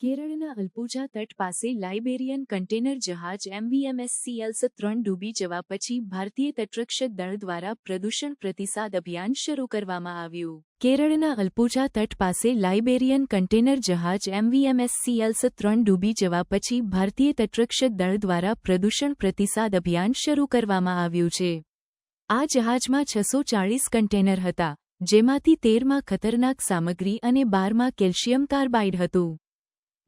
અલ્પુજા તટ પાસે લાઇબેરિયન કન્ટેનર જહાજ એમવીએમએસસીએલ્સ ત્રણ ડૂબી જવા પછી ભારતીય તટરક્ષક દળ દ્વારા પ્રદૂષણ પ્રતિસાદ અભિયાન શરૂ કરવામાં આવ્યું. કેરળના અલ્પુજા તટ પાસે લાઇબેરિયન કન્ટેનર જહાજ એમવીએમએસસીએલ્સ ત્રણ ડૂબી જવા પછી ભારતીય તટરક્ષક દળ દ્વારા પ્રદૂષણ પ્રતિસાદ અભિયાન શરૂ કરવામાં આવ્યું છે. આ જહાજમાં છસો ચાળીસ કન્ટેનર હતા, જેમાંથી તેરમાં ખતરનાક સામગ્રી અને બારમાં કેલ્શિયમ કાર્બાઇડ હતું.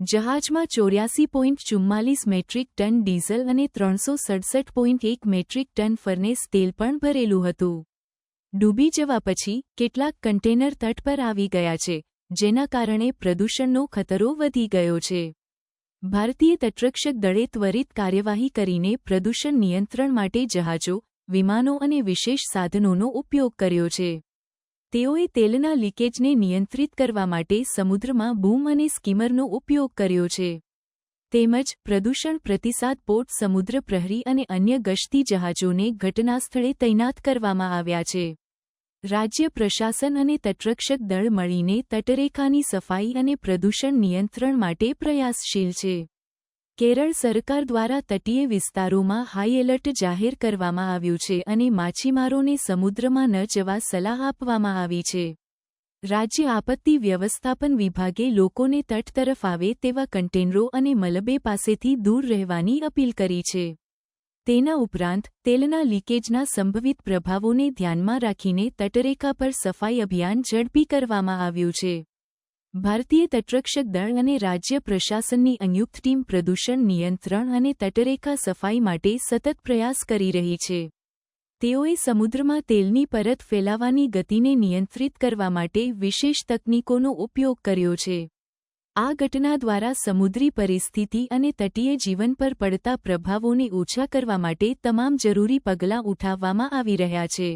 જહાજમાં ચોર્યાસી પોઈન્ટ ચુમ્માલીસ મેટ્રિક ટન ડીઝલ અને ત્રણસો સડસઠ પોઈન્ટ એક મેટ્રિક ટન ફર્નેસ તેલ પણ ભરેલું હતું. ડૂબી જવા પછી કેટલાક કન્ટેનર તટ પર આવી ગયા છે, જેના કારણે પ્રદૂષણનો ખતરો વધી ગયો છે. ભારતીય તટરક્ષક દળે ત્વરિત કાર્યવાહી કરીને પ્રદૂષણ નિયંત્રણ માટે જહાજો, વિમાનો અને વિશેષ સાધનોનો ઉપયોગ કર્યો છે. તેઓએ તેલના લીકેજને નિયંત્રિત કરવા માટે સમુદ્રમાં બૂમ અને સ્કીમરનો ઉપયોગ કર્યો છે. તેમજ પ્રદૂષણ પ્રતિસાદ પોર્ટ, સમુદ્ર પ્રહરી અને અન્ય ગશ્તી જહાજોને ઘટનાસ્થળે તૈનાત કરવામાં આવ્યા છે. રાજ્ય પ્રશાસન અને તટરક્ષક દળ મળીને તટરેખાની સફાઈ અને પ્રદૂષણ નિયંત્રણ માટે પ્રયાસશીલ છે. કેરળ સરકાર દ્વારા તટીય વિસ્તારોમાં હાઈ એલર્ટ જાહેર કરવામાં આવ્યું છે અને માછીમારોને સમુદ્રમાં ન જવા સલાહ આપવામાં આવી છે. રાજ્ય આપત્તિ વ્યવસ્થાપન વિભાગે લોકોને તટ તરફ આવે તેવા કન્ટેનરો અને મલબે પાસેથી દૂર રહેવાની અપીલ કરી છે. તેના ઉપરાંત, તેલના લીકેજના સંભવિત પ્રભાવોને ધ્યાનમાં રાખીને તટરેખા પર સફાઈ અભિયાન ઝડપી કરવામાં આવ્યું છે. ભારતીય તટરક્ષક દળ અને રાજ્ય પ્રશાસનની સંયુક્ત ટીમ પ્રદૂષણ નિયંત્રણ અને તટરેખા સફાઈ માટે સતત પ્રયાસ કરી રહી છે. તેઓએ સમુદ્રમાં તેલની પરત ફેલાવાની ગતિને નિયંત્રિત કરવા માટે વિશેષ તકનીકોનો ઉપયોગ કર્યો છે. આ ઘટના દ્વારા સમુદ્રી પરિસ્થિતિ અને તટીય જીવન પર પડતા પ્રભાવોને ઓછા કરવા માટે તમામ જરૂરી પગલાં ઉઠાવવામાં આવી રહ્યા છે.